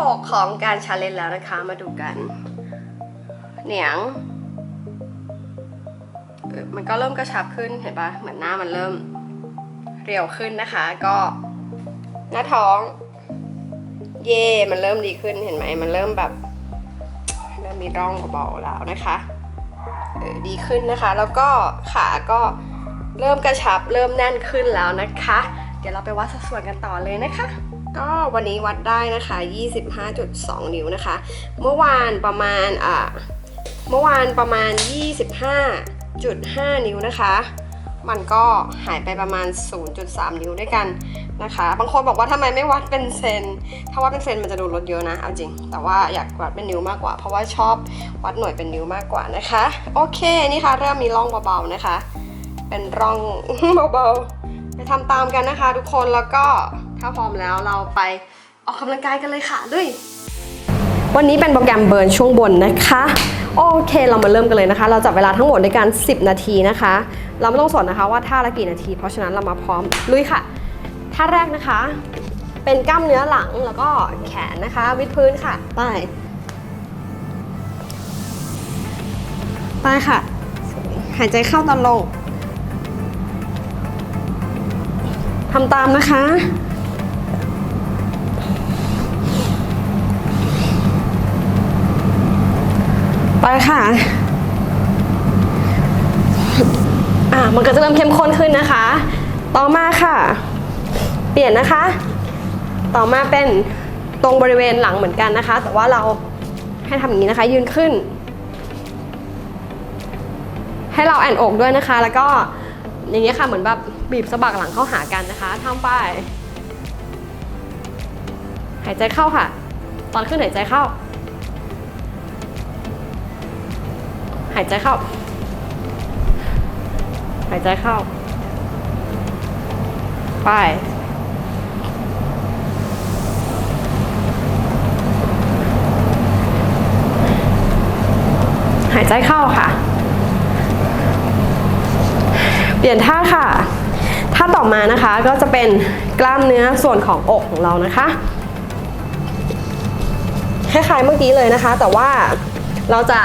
หกของการชาเลนจ์แล้วนะคะ มาดูกัน เหนียงเอมันก็เริ่มกระชับขึ้นเห็นปะเหมือนหน้ามันเริ่มเรียวขึ้นนะคะ ก็ หน้าท้อง เย่มันเริ่มดีขึ้นเห็นไหม มันเริ่มแบบเริ่มมีร่องเบาๆแล้วนะคะออดีขึ้นนะคะ แล้วก็ขาก็เริ่มกระชับเริ่มแน่นขึ้นแล้วนะคะ เดี๋ยวเราไปวัดสัดส่วนกันต่อเลยนะคะ ก็วันนี้วัดได้นะคะ 25.2 นิ้วนะคะ เมื่อวานประมาณอ่าเมื่อวานประมาณ 25.5 นิ้วนะคะ มันก็หายไปประมาณ 0.3 นิ้วด้วยกันนะคะ บางคนบอกว่าทำไมไม่วัดเป็นเซน ถ้าวัดเป็นเซนมันจะดูลดเยอะนะ เอาจริง แต่ว่าอยากวัดเป็นนิ้วมากกว่า เพราะว่าชอบวัดหน่วยเป็นนิ้วมากกว่านะคะ โอเค นี่ค่ะ เริ่มมีร่องเบาๆนะคะ เป็นร่องเบาๆ ไปทำตามกันนะคะ ทุกคน แล้วก็ ถ้าพร้อมแล้วเราไปออกกำลังกายกันเลยค่ะด้วย วันนี้เป็นโปรแกรมเบิร์นช่วงบนนะคะ โอเคเรามาเริ่มกันเลยนะคะ เราจับเวลาทั้งหมดในการ 10 นาทีนะคะ เราไม่ต้องสนนะคะว่าท่าละกี่นาที เพราะฉะนั้นเรามาพร้อมลุยค่ะท่าแรกนะคะ เป็นกล้ามเนื้อหลังแล้วก็แขนนะคะ วิดพื้นค่ะไปไปค่ะ หายใจเข้าตอนลงทำตามนะคะ ไปค่ะ อะมันก็จะเริ่มเข้มข้นขึ้นนะคะ ต่อมาค่ะ เปลี่ยนนะคะ ต่อมาเป็นตรงบริเวณหลังเหมือนกันนะคะ แต่ว่าเราให้ทำอย่างนี้นะคะ ยืนขึ้น ให้เราแอนอกด้วยนะคะ แล้วก็อย่างนี้ยค่ะเหมือนแบบบีบสะบักหลังเข้าหากันนะคะทำไป หายใจเข้าค่ะ ตอนขึ้นหายใจเข้า หายใจเข้า หายใจเข้า ไป หายใจเข้าค่ะ เปลี่ยนท่าค่ะ ท่าต่อมานะคะก็จะเป็นกล้ามเนื้อส่วนของอกของเรานะคะคล้ายๆเมื่อกี้เลยนะคะ แต่ว่าเราจะ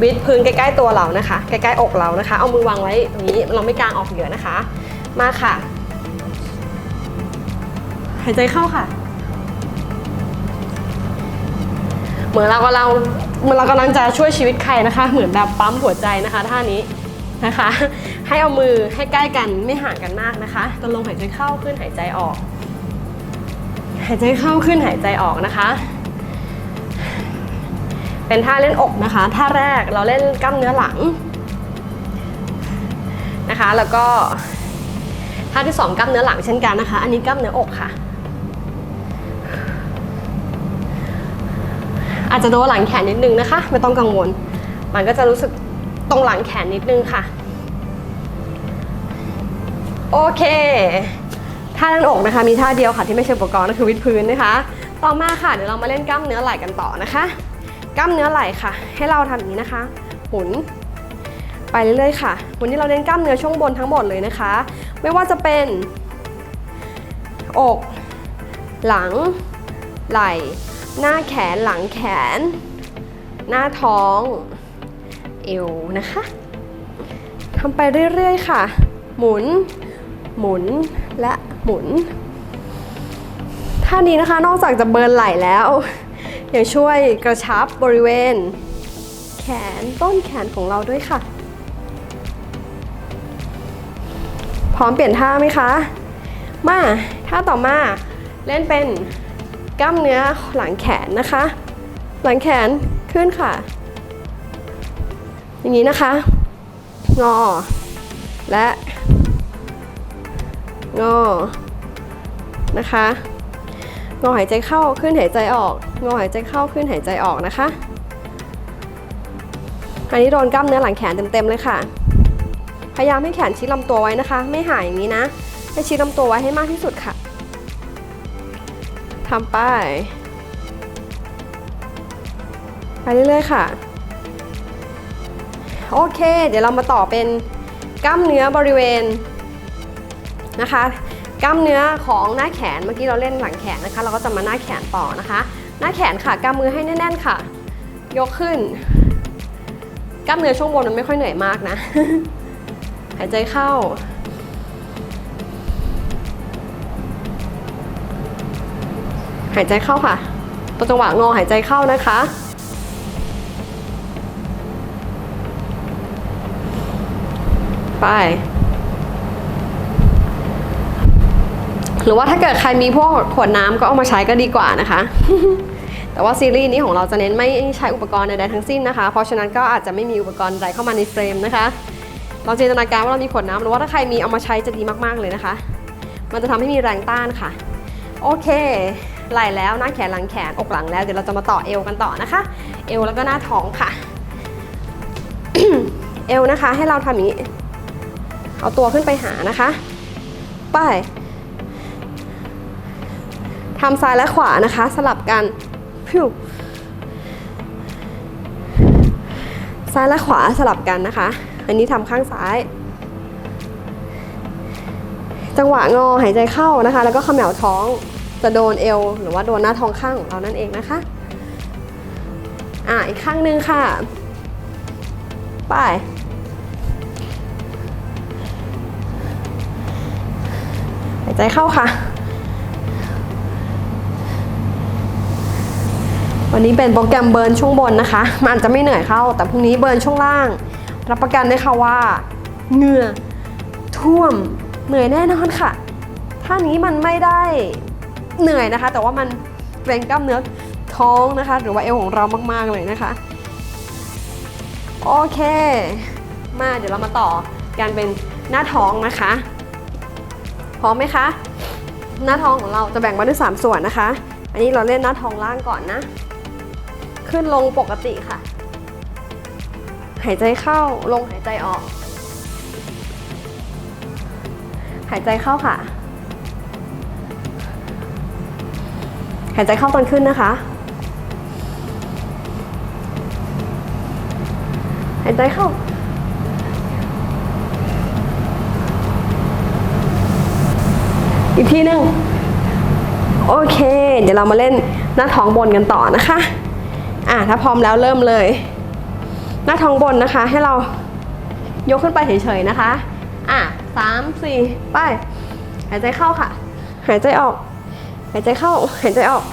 วิดพื้นใกล้ๆตัวเรานะคะ ใกล้ๆอกเรานะคะ เอามือวางไว้ตรงนี้เราไม่กางออกเยอะนะคะ มาค่ะ หายใจเข้าค่ะ เหมือนเรากำลังเหมือนเรากำลังจะช่วยชีวิตใครนะคะ เหมือนแบบปั๊มหัวใจนะคะท่านี้นะคะ ให้เอามือให้ใกล้กันไม่ห่างกันมากนะคะตอนลงหายใจเข้าขึ้นหายใจออก หายใจเข้าขึ้นหายใจออกนะคะ เป็นท่าเล่นอกนะคะ ท่าแรกเราเล่นกล้ามเนื้อหลังนะคะ แล้วก็ท่าที่สองกล้ามเนื้อหลังเช่นกันนะคะ อันนี้กล้ามเนื้ออกค่ะ อาจจะโดนหลังแขนนิดนึงนะคะ ไม่ต้องกังวล มันก็จะรู้สึกตรงหลังแขนนิดนึงค่ะ โอเคท่าเล่นอกนะคะ มีท่าเดียวค่ะที่ไม่ใช่อุปกรณ์ก็คือวิดพื้นนะคะ ต่อมาค่ะเดี๋ยวเรามาเล่นกล้ามเนื้อไหล่กันต่อนะคะ กล้ามเนื้อไหล่ค่ะ ให้เราทำอย่างนี้นะคะ หมุนไปเรื่อยๆค่ะ วันนี้เราเน้นกล้ามเนื้อช่วงบนทั้งหมดเลยนะคะ ไม่ว่าจะเป็น อก หลัง ไหล่ หน้าแขน หลังแขน หน้าท้อง เอวนะคะทำไปเรื่อยๆค่ะ หมุน หมุน และหมุน ท่านี้นะคะ นอกจากจะเบิร์นไหล่แล้ว ยังช่วยกระชับบริเวณ แขนต้นแขนของเราด้วยค่ะ พร้อมเปลี่ยนท่าไหมคะ มาท่าต่อมาเล่นเป็นกล้ามเนื้อหลังแขนนะคะ หลังแขนขึ้นค่ะ อย่างนี้นะคะ งอ และ งอ นะคะ งอหายใจเข้าขึ้นหายใจออก งอหายใจเข้าขึ้นหายใจออกนะคะอันนี้โดนกล้ามเนื้อหลังแขนเต็มๆเลยค่ะ พยายามให้แขนชิดลำตัวไว้นะคะ ไม่หายอย่างนี้นะให้ชิดลำตัวไว้ให้มากที่สุดค่ะทำไป ไปเรื่อยๆค่ะ โอเค เดี๋ยวเรามาต่อเป็นกล้ามเนื้อบริเวณนะคะ กล้ามเนื้อของหน้าแขนเมื่อกี้เราเล่นหลังแขนนะคะ เราก็จะมาหน้าแขนต่อนะคะ หน้าแขนค่ะกำมือให้แน่นๆค่ะ ยกขึ้น กล้ามเนื้อช่วงบนมันไม่ค่อยเหนื่อยมากนะหายใจเข้า หายใจเข้าค่ะตัวจังหวะงอหายใจเข้านะคะไป หรือว่าถ้าเกิดใครมีพวกขวดน้ำก็เอามาใช้ก็ดีกว่านะคะ แต่ว่าซีรีส์นี้ของเราจะเน้นไม่ใช้อุปกรณ์ใดๆทั้งสิ้นนะคะ เพราะฉะนั้นก็อาจจะไม่มีอุปกรณ์ใดเข้ามาในเฟรมนะคะเราจินตนาการว่าเรามีขวดน้ำหรือว่าถ้าใครมีเอามาใช้จะดีมากๆเลยนะคะ มันจะทำให้มีแรงต้านค่ะ โอเคไหล่แล้วหน้าแขนหลังแขนอกหลังแล้วเดี๋ยวเราจะมาต่อเอวกันต่อนะคะ เอวแล้วก็หน้าท้องค่ะ เอวนะคะให้เราทำอย่างนี้ เอาตัวขึ้นไปหานะคะ ไป ทำซ้ายและขวานะคะ สลับกันพิวซ้ายและขวาสลับกันนะคะ อันนี้ทำข้างซ้าย จังหวะงอหายใจเข้านะคะ แล้วก็เขมวท้องจะโดนเอว หรือว่าโดนหน้าท้องข้างของเรานั่นเองนะคะ อ่าอีกข้างหนึงค่ะ ไป หายใจเข้าค่ะ วันนี้เป็นโปรแกรมเบิร์นช่วงบนนะคะ มันอาจจะไม่เหนื่อยเข้า แต่พรุ่งนี้เบิร์นช่วงล่าง รับประกันได้ค่ะว่าเหงื่อท่วมเหนื่อยแน่นอนค่ะท่านี้มันไม่ได้เหนื่อยนะคะ แต่ว่ามันเกรงกล้ามเนื้อท้องนะคะ หรือว่าเอวของเรามากๆเลยนะคะ โอเค มาเดี๋ยวเรามาต่อการเป็นหน้าท้องนะคะพร้อมไหมคะ หน้าท้องของเราจะแบ่งมาด้วย 3 ส่วนนะคะ อันนี้เราเล่นหน้าท้องล่างก่อนนะ ขึ้นลงปกติค่ะ หายใจเข้าลงหายใจออก หายใจเข้าค่ะ หายใจเข้าตอนขึ้นนะคะ หายใจเข้าอีกทีหนึ่งโอเค เดี๋ยวเรามาเล่นหน้าท้องบนกันต่อนะคะ อะถ้าพร้อมแล้วเริ่มเลย หน้าท้องบนนะคะ ให้เรายกขึ้นไปเฉยๆนะคะ อะสามสี่ไป หายใจเข้าค่ะ หายใจออก หายใจเข้า หายใจออก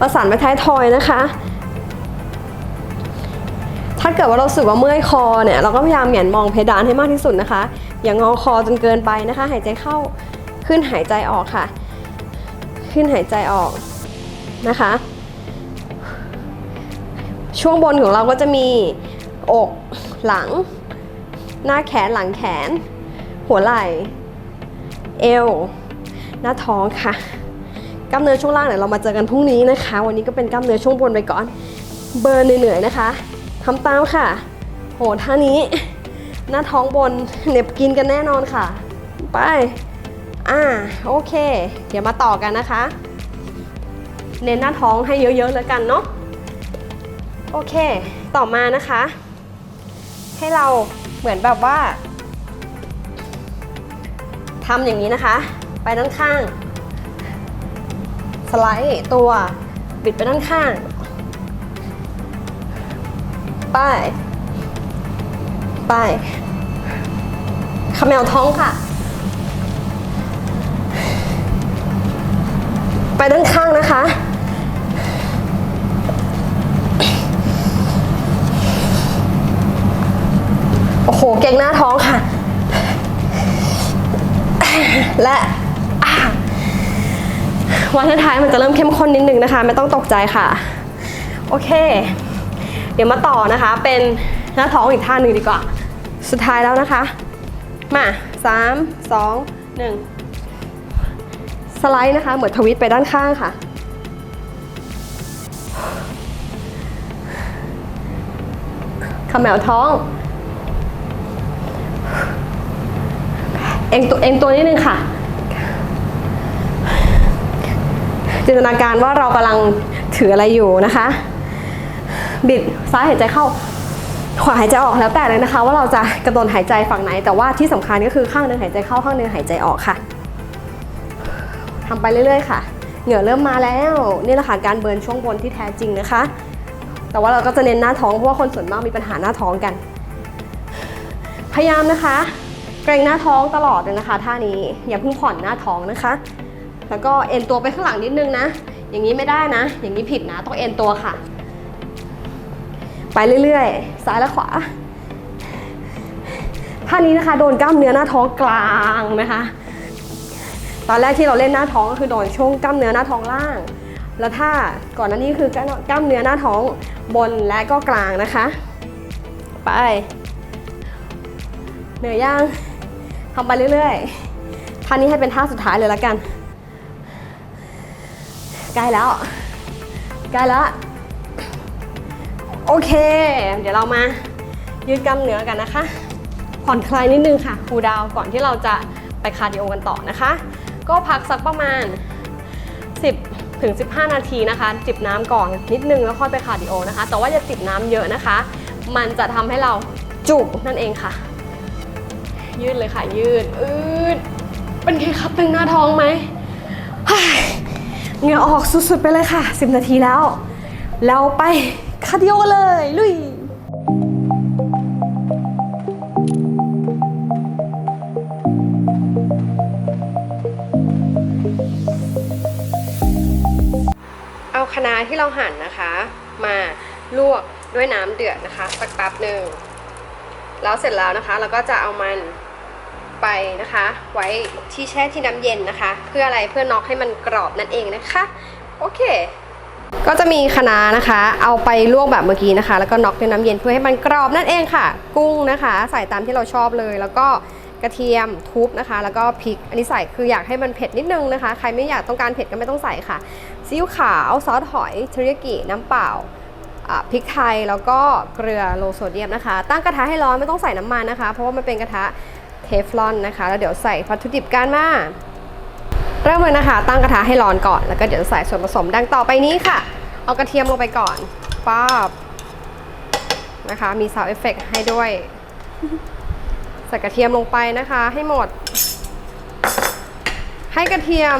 ประสานไปท้ายทอยนะคะ ถ้าเกิดว่าเราสึกว่าเมื่อยคอเนี่ย เราก็พยายามเหยียนมองเพดานให้มากที่สุดนะคะ อย่างงอคอจนเกินไปนะคะ หายใจเข้า ขึ้นหายใจออกค่ะ ขึ้นหายใจออกนะคะ ช่วงบนของเราก็จะมีอกหลัง หน้าแขนหลังแขน หัวไหล่ เอว หน้าท้องค่ะกล้ามเนื้อช่วงล่างเนี่ยเรามาเจอกันพรุ่งนี้นะคะ วันนี้ก็เป็นกล้ามเนื้อช่วงบนไปก่อน เบิร์นเหนื่อยๆนะคะทำตามค่ะ โหท่านี้ หน้าท้องบนเหน็บกินกันแน่นอนค่ะ ไป อ่าโอเค เดี๋ยวมาต่อกันนะคะ เน้นหน้าท้องให้เยอะๆแล้วกันเนาะโอเค ต่อมานะคะ ให้เราเหมือนแบบว่าทำอย่างนี้นะคะ ไปด้านข้าง สไลด์ตัวบิดไปด้านข้าง ไป ไปขมวท้องค่ะ ไปด้านข้างนะคะ โอ้โห เก่งหน้าท้องค่ะ และวันท้ายมันจะเริ่มเข้มข้นนิดนึงนะคะ ไม่ต้องตกใจค่ะ โอเค เดี๋ยวมาต่อนะคะ เป็นหน้าท้องอีกท่าหนึ่งดีกว่า สุดท้ายแล้วนะคะ มาสามสองหนึ่ง สไลด์นะคะ เหมือนทวิตไปด้านข้างค่ะ ขมวท้อง เองตัวเองตัวนิดนึงค่ะ จินตนาการว่าเรากำลังถืออะไรอยู่นะคะ บิดซ้ายหายใจเข้า ขวาหายใจออกแล้วแต่เลยนะคะ ว่าเราจะกระโดนหายใจฝั่งไหน แต่ว่าที่สำคัญก็คือข้างหนึงหายใจเข้าข้างหนึงหายใจออกค่ะ ทำไปเรื่อยๆค่ะ เหงื่อเริ่มมาแล้วนี่แหละค่ะการเบิร์นช่วงบนที่แท้จริงนะคะ แต่ว่าเราก็จะเน้นหน้าท้องเพราะว่าคนส่วนมากมีปัญหาหน้าท้องกัน พยายามนะคะ เกรงหน้าท้องตลอดเลยนะคะท่านี้อย่าเพิ่งผ่อนหน้าท้องนะคะ แล้วก็เอ็นตัวไปข้างหลังนิดนึงนะ อย่างนี้ไม่ได้นะ อย่างนี้ผิดนะต้องเอ็นตัวค่ะ ไปเรื่อยๆ ซ้ายและขวาท่านี้นะคะโดนกล้ามเนื้อหน้าท้องกลางนะคะ ตอนแรกที่เราเล่นหน้าท้องก็คือโดนช่วงกล้ามเนื้อหน้าท้องล่าง แล้วถ้าก่อนหน้านี้คือกล้ามเนื้อหน้าท้องบนและก็กลางนะคะ ไป เหนื่อยยังทำไปเรื่อยๆท่านี้ให้เป็นท่าสุดท้ายเลยละกันใกล้แล้วใกล้แล้วโอเค เดี๋ยวเรามายืดกล้ามเนื้อกันนะคะ ผ่อนคลายนิดนึงค่ะ คูลดาวก่อนที่เราจะไปคาร์ดิโอกันต่อนะคะ ก็พักสักประมาณ 10ถึง15 นาทีนะคะ จิบน้ำก่อนนิดนึงแล้วค่อยไปคาร์ดิโอนะคะ แต่ว่าอย่าจิบน้ำเยอะนะคะ มันจะทำให้เราจุกนั่นเองค่ะ ยืดเลยค่ะ ยืดอืดเป็นไงครับตึงหน้าท้องไหมเฮ้ยเหงื่อออกสุดๆไปเลยค่ะ 10 นาทีแล้ว เราไปคาร์ดิโอกันเลยลุย คะน้าที่เราหั่นนะคะ มาลวกด้วยน้ำเดือดนะคะ สักแป๊บหนึ่งแล้วเสร็จแล้วนะคะ เราก็จะเอามันไปนะคะ ไว้ที่แช่ที่น้ำเย็นนะคะ เพื่ออะไรเพื่อน็อกให้มันกรอบนั่นเองนะคะ โอเค ก็จะมีคะน้านะคะ เอาไปลวกแบบเมื่อกี้นะคะ แล้วก็น็อกด้วยน้ำเย็นเพื่อให้มันกรอบนั่นเองค่ะ กุ้งนะคะ ใส่ตามที่เราชอบเลยแล้วก็กระเทียมทุบนะคะ แล้วก็พริกอันนี้ใส่คืออยากให้มันเผ็ดนิดนึงนะคะ ใครไม่อยากต้องการเผ็ดก็ไม่ต้องใส่ค่ะ ซีอิ๊วขาว ซอสหอยเทริยากิ น้ำเปล่าพริกไทยแล้วก็เกลือโลโซเดียมนะคะ ตั้งกระทะให้ร้อนไม่ต้องใส่น้ำมันนะคะ เพราะว่ามันเป็นกระทะเทฟลอนนะคะ แล้วเดี๋ยวใส่วัตถุดิบกันมาเริ่มเลยนะคะ ตั้งกระทะให้ร้อนก่อน แล้วก็เดี๋ยวใส่ส่วนผสมดังต่อไปนี้ค่ะ เอากระเทียมลงไปก่อนป๊าบนะคะ มีซาวเอฟเฟกให้ด้วย ใส่กระเทียมลงไปนะคะ ให้หมด ให้กระเทียม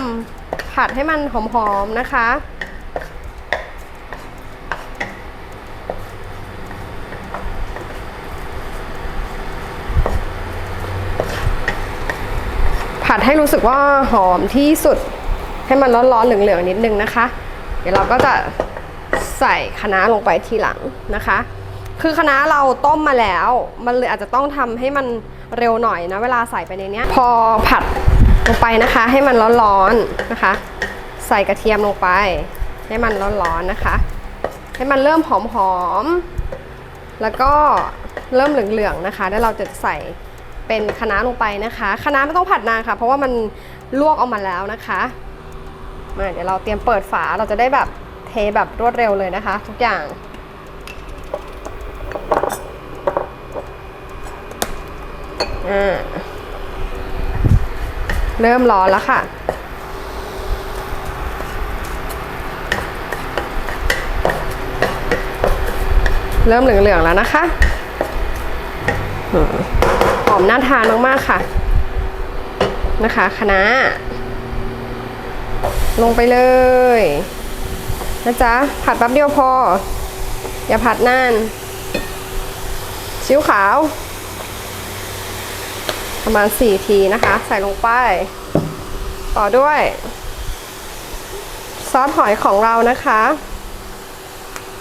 ผัดให้มันหอมๆนะคะ ผัดให้รู้สึกว่าหอมที่สุดให้มันร้อนๆเหลืองๆนิดนึงนะคะ เดี๋ยวเราก็จะใส่คะน้าลงไปทีหลังนะคะ คือคะน้าเราต้มมาแล้ว มันเลยอาจจะต้องทำให้มันเร็วหน่อยนะเวลาใส่ไปในเนี้ยพอผัด ลงไปนะคะ ให้มันร้อนๆนะคะ ใส่กระเทียมลงไป ให้มันร้อนๆนะคะ ให้มันเริ่มหอมๆแล้วก็เริ่มเหลืองๆนะคะ แล้วเราจะใส่เป็นคะน้าลงไปนะคะคะน้าไม่ต้องผัดนานค่ะ เพราะว่ามันลวกออกมาแล้วนะคะมาเดี๋ยวเราเตรียมเปิดฝาเราจะได้แบบเทแบบรวดเร็วเลยนะคะ ทุกอย่าง อ่า เริ่มร้อนแล้วค่ะ เริ่มเหลืองๆแล้วนะคะหอมน่าทานมากๆค่ะ นะคะคะน้าลงไปเลยนะจ๊ะ ผัดแป๊บเดียวพอ อย่าผัดนานซิ้วขาว ประมาณ 4 ทีนะคะ ใส่ลงไป ต่อด้วย ซอสหอยของเรานะคะ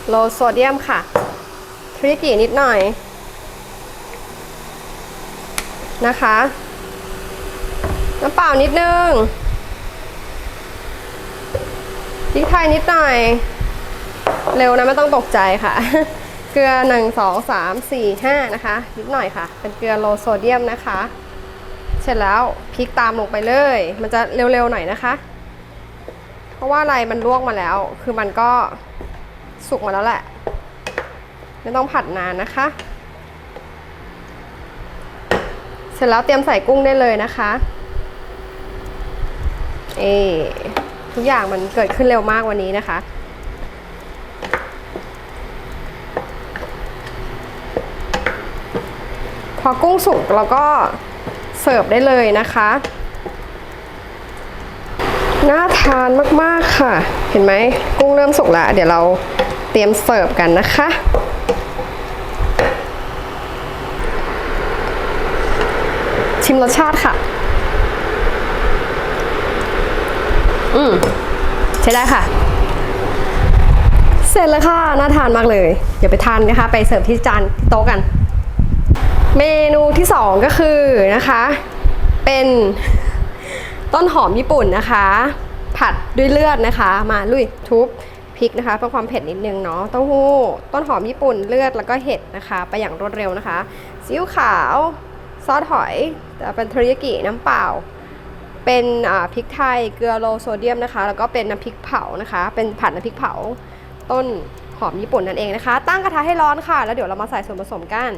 โลโซเดียมค่ะ ทริกินิดหน่อย นะคะ น้ำเปล่านิดนึงพริกไทยนิดหน่อย เร็วนะไม่ต้องตกใจค่ะเกลือ 1 2 3 4 5 นะคะ นิดหน่อยค่ะ เป็นเกลือโลโซเดียมนะคะ เสร็จแล้วพริกตามลงไปเลย มันจะเร็วๆหน่อยนะคะ เพราะว่าอะไรมันลวกมาแล้ว คือมันก็สุกมาแล้วแหละ ไม่ต้องผัดนานนะคะ เสร็จแล้วเตรียมใส่กุ้งได้เลยนะคะเอทุกอย่างมันเกิดขึ้นเร็วมากวันนี้นะคะพอกุ้งสุกเราก็ เสิร์ฟได้เลยนะคะ น่าทานมากๆค่ะ เห็นไหมกุ้งเริ่มสุกแล้ว เดี๋ยวเราเตรียมเสิร์ฟกันนะคะ ชิมรสชาติค่ะ อืมใช้ได้ค่ะเสร็จแล้วค่ะ น่าทานมากเลย เดี๋ยวไปทานนะคะ ไปเสิร์ฟที่จานที่โต๊ะกัน เมนูที่สองก็คือนะคะ เป็นต้นหอมญี่ปุ่นนะคะ ผัดด้วยเลือดนะคะ มาลุยทุบพริกนะคะเพื่อความเผ็ดนิดนึงเนาะเต้าหู้ ต้นหอมญี่ปุ่นเลือดแล้วก็เห็ดนะคะ ไปอย่างรวดเร็วนะคะซีอิ๊วขาว ซอสหอยแต่เป็นเทริยากิน้ำเปล่า เป็นพริกไทยเกลือโลโซเดียมนะคะ แล้วก็เป็นน้ำพริกเผานะคะ เป็นผัดน้ำพริกเผา ต้นหอมญี่ปุ่นนั่นเองนะคะ ตั้งกระทะให้ร้อนค่ะ แล้วเดี๋ยวเรามาใส่ส่วนผสมกัน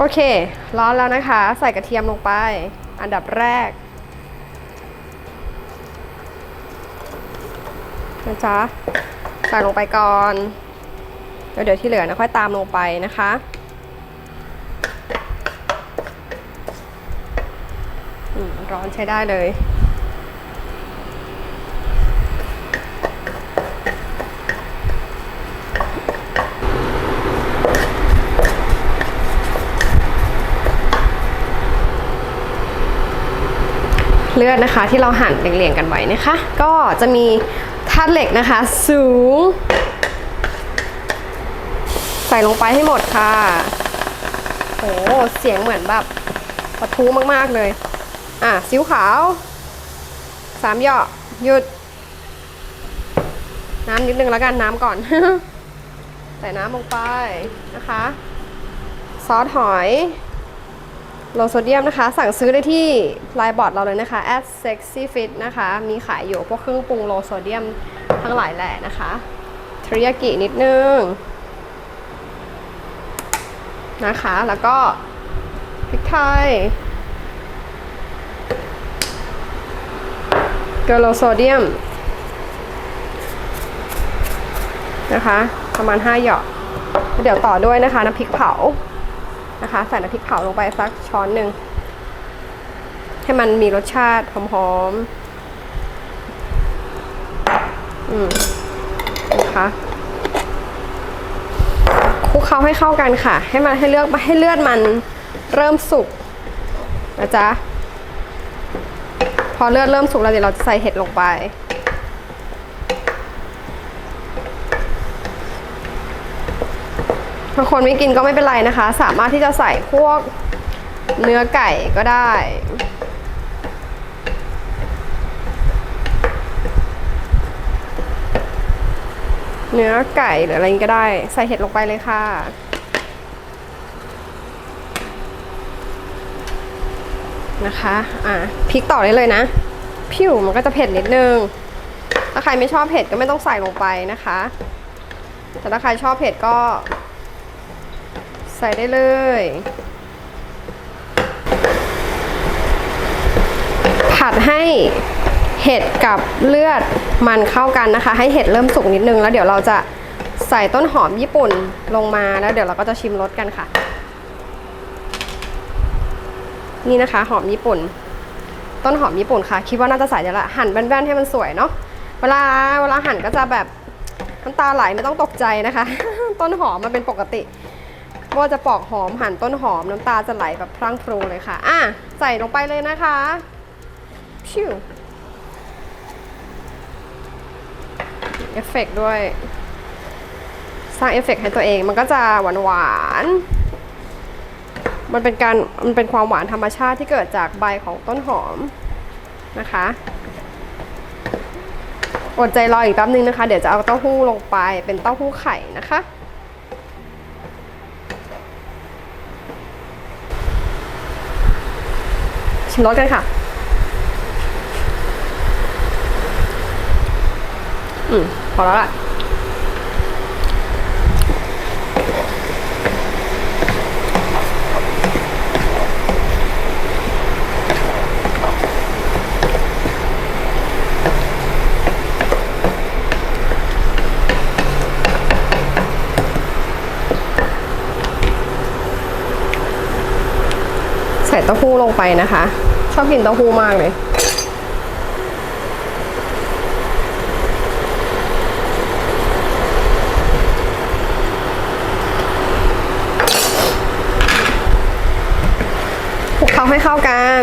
โอเค ร้อนแล้วนะคะ ใส่กระเทียมลงไป อันดับแรกนะจ๊ะใส่ลงไปก่อนแล้วเดี๋ยวที่เหลือนะค่อยตามลงไปนะคะอืมร้อนใช้ได้เลย เลือดนะคะ ที่เราหั่นเรียงๆกันไว้นะคะ ก็จะมีธาตุเหล็กนะคะ สูง ใส่ลงไปให้หมดค่ะโอ้เสียงเหมือนแบบปะทุมากๆเลย อะซิ้วขาวสามหยาะหยุด น้ำนิดนึงแล้วกันน้ำก่อน ใส่น้ำลงไปนะคะ ซอสหอย โลโซเดียมนะคะ สั่งซื้อได้ที่ไลน์บอร์ดเราเลยนะคะ at sexy fit นะคะ มีขายอยู่พวกเครื่องปรุงโลโซเดียมทั้งหลายแหละนะคะเทริยากินิดนึง นะคะ แล้วก็พริกไทยเกลือโลโซเดียม นะคะ ประมาณ 5 หยอด เดี๋ยวต่อด้วยนะคะน้ำพริกเผา นะคะใส่น้ำพริกเผาลงไปสักช้อนหนึ่งให้มันมีรสชาติหอมๆอืมนะคะคลุกเคล้าให้เข้ากันค่ะ ให้มันให้เลือกให้เลือดมันเริ่มสุกนะจ๊ะพอเลือดเริ่มสุกแล้วเดี๋ยวเราจะใส่เห็ดลงไป บางคนไม่กินก็ไม่เป็นไรนะคะ สามารถที่จะใส่พวกเนื้อไก่ก็ได้เนื้อไก่หรืออะไรก็ได้ ใส่เห็ดลงไปเลยค่ะ นะคะ อะพริกต่อได้เลยนะผิวมันก็จะเผ็ดนิดนึง ถ้าใครไม่ชอบเผ็ดก็ไม่ต้องใส่ลงไปนะคะ แต่ถ้าใครชอบเผ็ดก็ ใส่ได้เลย ผัดให้เห็ดกับเลือดมันเข้ากันนะคะ ให้เห็ดเริ่มสุกนิดนึง แล้วเดี๋ยวเราจะใส่ต้นหอมญี่ปุ่นลงมาแล้วเดี๋ยวเราก็จะชิมรสกันค่ะ นี่นะคะ หอมญี่ปุ่น ต้นหอมญี่ปุ่นค่ะ คิดว่าน่าจะใส่เดี๋ยวละหั่นแว่นๆให้มันสวยเนาะเวลาเวลาหั่นก็จะแบบน้ำตาไหลไม่ต้องตกใจนะคะ ต้นหอมมันเป็นปกติ ว่าจะปอกหอมหั่นต้นหอมน้ำตาจะไหลแบบพรั่งพรูเลยค่ะ อะ ใส่ลงไปเลยนะคะพิวเอฟเฟกด้วย สร้างเอฟเฟกให้ตัวเองมันก็จะหวานหวานมันเป็นการมันเป็นความหวานธรรมชาติที่เกิดจากใบของต้นหอมนะคะอดใจรออีกแป๊บนึงนะคะ เดี๋ยวจะเอาเต้าหู้ลงไปเป็นเต้าหู้ไข่นะคะ ชิมรสกันค่ะ อืมพอแล้วล่ะใส่เต้าหู้ลงไปนะคะ อบกินเต้าหู้มากเลยคลุกเคล้าให้เข้ากัน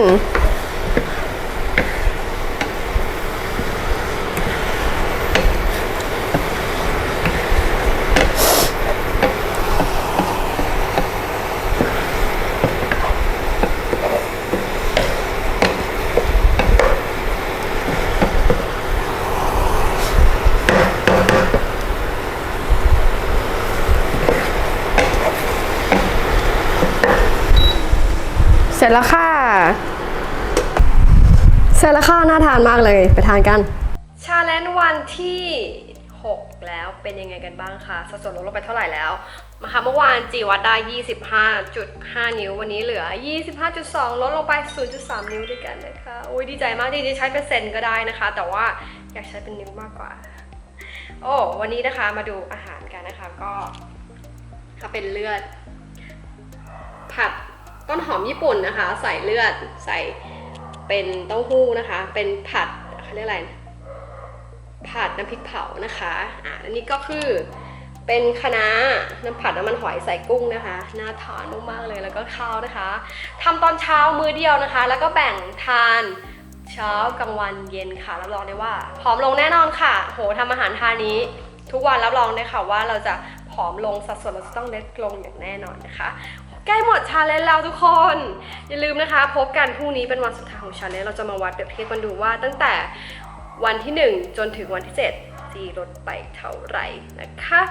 ร็จแล้วค่ะ เสร็จแล้วค่ะน่าทานมากเลย ไปทานกัน ชาเลนจ์วันที่ 6 แล้วเป็นยังไงกันบ้างคะสัดส่วนลดลงไปเท่าไหร่แล้วมาค่ะเมื่อวานจีวัดได้ 25.5 นิ้ว วันนี้เหลือ 25.2 ลดลงไป 0.3 นิ้วด้วยกันนะคะโอ้ยดีใจมากจริงๆใช้เป็นเซ็นต์ก็ได้นะคะ แต่ว่าอยากใช้เป็นนิ้วมากกว่า โอ้วันนี้นะคะมาดูอาหารกันนะคะก็ถ้าเป็นเลือดผัด ต้นหอมญี่ปุ่นนะคะ ใส่เลือดใส่เป็นเต้าหู้นะคะ เป็นผัดเขาเรียกอะไรนะผัดน้ำพริกเผานะคะอ่าอันนี้ก็คือเป็นคะน้าน้ำผัดน้ำมันหอยใส่กุ้งนะคะน่าทานมากๆเลยแล้วก็ข้าวนะคะทำตอนเช้ามื้อเดียวนะคะ แล้วก็แบ่งทานเช้ากลางวันเย็นค่ะรับรองได้ว่าผอมลงแน่นอนค่ะ โหทำอาหารทานนี้ ทุกวันรับรองได้ค่ะว่าเราจะผอมลงสัดส่วนเราจะต้องเล็กลงอย่างแน่นอนนะคะ ใกล้หมดชาเลนจ์แล้วทุกคน อย่าลืมนะคะ พบกันพรุ่งนี้เป็นวันสุดท้ายของชาเลนจ์เราจะมาวัดเปรียบเทียบกันดูว่าตั้งแต่วันที่ 1 จนถึงวันที่ 7 จีลดไปเท่าไหร่นะคะ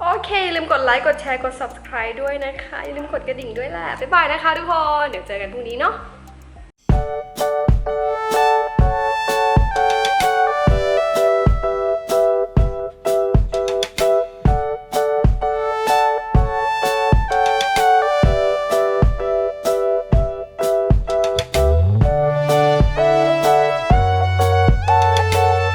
โอเคอย่าลืมกดไลค์กดแชร์กด subscribe ด้วยนะคะ อย่าลืมกดกระดิ่งด้วยแหละ บ๊ายบายนะคะทุกคน เดี๋ยวเจอกันพรุ่งนี้เนาะ